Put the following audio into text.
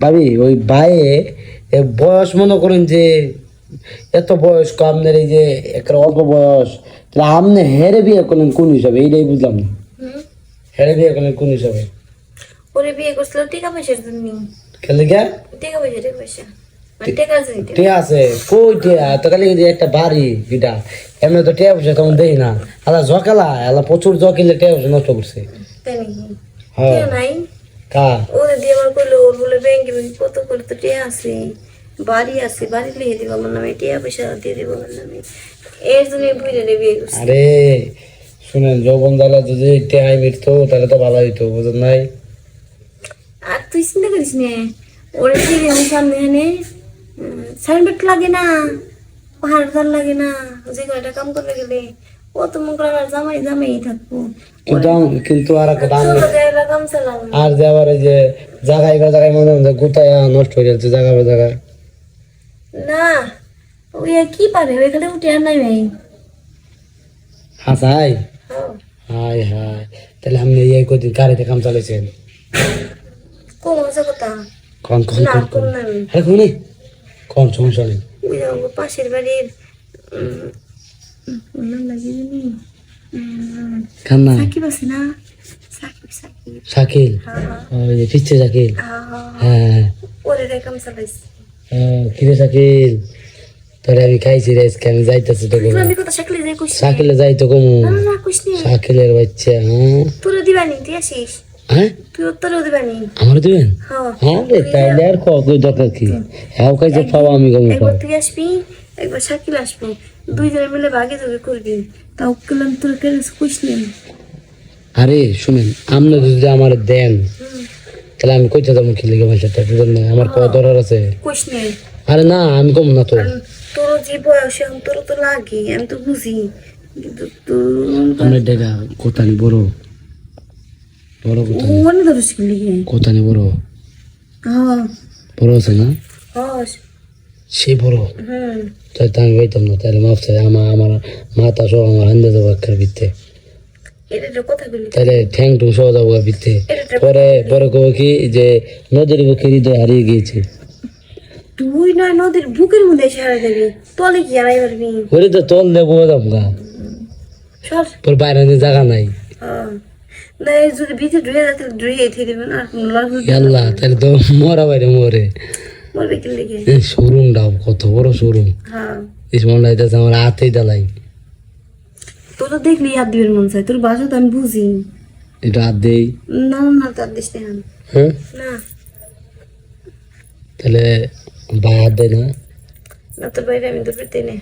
ভাবি ওই ভাইয়ে বয়স মনে করেন যে এত বয়স আপনার এই যে একটা অল্প বয়স তাহলে আপনি হেরে বিয়ে করলেন কোন হিসাবে? এইটাই বুঝলাম না। হেরে বিয়ে করলেন কোন হিসাবে? ওরে বিয়ে করছিল টাকা পয়সার জন্য। খেলে গা টাকা পয়সা টাকা পয়সা। মানে ঠিক আছে কই টিয়া তো খালি একটা বাড়ি এমনি তো টিয়া পয়সা তখন দেই না। আলা জকালা আলা প্রচুর জকিলে টিয়া পয়সা নষ্ট করছে। হ্যাঁ। ওরে দিয়ে আমার করল ওর বলে ব্যাংকে ব্যাংকে কত করে তো টিয়া আছে বাড়ি আছে বাড়ি লিখে দিব আমার নামে টিয়া পয়সা দিয়ে দিব আমার নামে। এর জন্য বুঝে রে বিয়ে করছি। আরে শুনেন যৌবন জ্বালা যদি টেহাই মিটতো তাহলে তো ভালো হইতো বুঝেন নাই? আর তুই চিন্তা করিস নে ওরে দিয়ে আমি সামনে এনে সাইনবোর্ড লাগে না পাহাড় ধার লাগে না যে কয়টা কাম করতে গেলে জামাই জামাই থাকব। কিন্তু কিন্তু আর আর যে আবার যে জায়গায় মনে হয় গুতায় নষ্ট হয়ে যাচ্ছে জায়গা জায়গা না ওই কি পারে? ওইখানে উঠে আর নাই ভাই হাসাই হাই হাই তাহলে আপনি এই কদিন গাড়িতে কাম চালাইছেন? কোন কথা। কন কন কন কোন। কন সমস্যা নেই। পাশের বাড়ির উম, উম, ওর নাম লাগে জানি উম, খান না সাকিব আছে না সাকিব সাকিব শাকিল হ্যাঁ ওই পিচ্ছে শাকিল ওরে রে কাম কিরে শাকিল তোরে আমি খাইছি রে আজকে আমি যাইতেছি তো তোর আমি কথা শাকলে যাই কইছি শাকিলে যাই তো কমু না না কইস নি শাকিলের বাচ্চা হ্যাঁ তোরে দিবানি তুই আসিস হ্যাঁ তুই তোরেও দিবানি আমার দিবেন হ্যাঁ রে আর কই দরকার কি হ্যাঁ আমি কমু তুই আসবি একবার শাকিল আসব। দুইজনে মিলে ভাগে যোগে করবি। তাও কইলাম তোর কেন কইস নি আরে শুনেন আপনি যদি আমার দেন তাহলে আমি কইতে যাব কি লিগে মাসে বুঝলেন না? আমার কত দরকার আছে। কইস নি আরে না আমি কম না তো। তোর যে বয়স এখন তোর তো লাগে আমি তো বুঝি। কিন্তু তোর আমার কোথানি বড়। বড় কোথানি মনে ধরিস কি কোথানি বড়। হ্যাঁ। বড় আছে না? হস সে বড়? তাই তো আমি পাইতাম না তাহলে মাফ চাই আমার আমার মাথা সহ আমার হান্দে একটা ভিত্তে তাহলে ঠ্যাং টুং সহ যাব ভিত্তে পরে পরে কব কি যে নদীর বুকে হৃদয় হারিয়ে গিয়েছে। তুই নয় নদীর বুকের মধ্যে এসে দেবি তলে কি হারাই পারবি? ওরে তো তল দেবো যাব গা। তোর বাইরে জায়গা নাই। হ্যাঁ। না যদি ভিতরে ঢুয়ে ঢুয়ে থেকে দেবেন আর আল্লাহ তাহলে তো মরা বাইরে মরে। কি লেগে শোরুমটাও কত বড় শোরুম হ্যাঁ। ইসমন লাইতেছে আমার হাতেই দালাই তোর তো দেখলি হাত দিবেন মন চাই তোর বাসা তো আমি বুঝি। এটা হাত দেই না না, তার দিস না হ্যাঁ? না। তাহলে বা হাত দেয় না। না তোর বাইরে আমি তো পেতে নে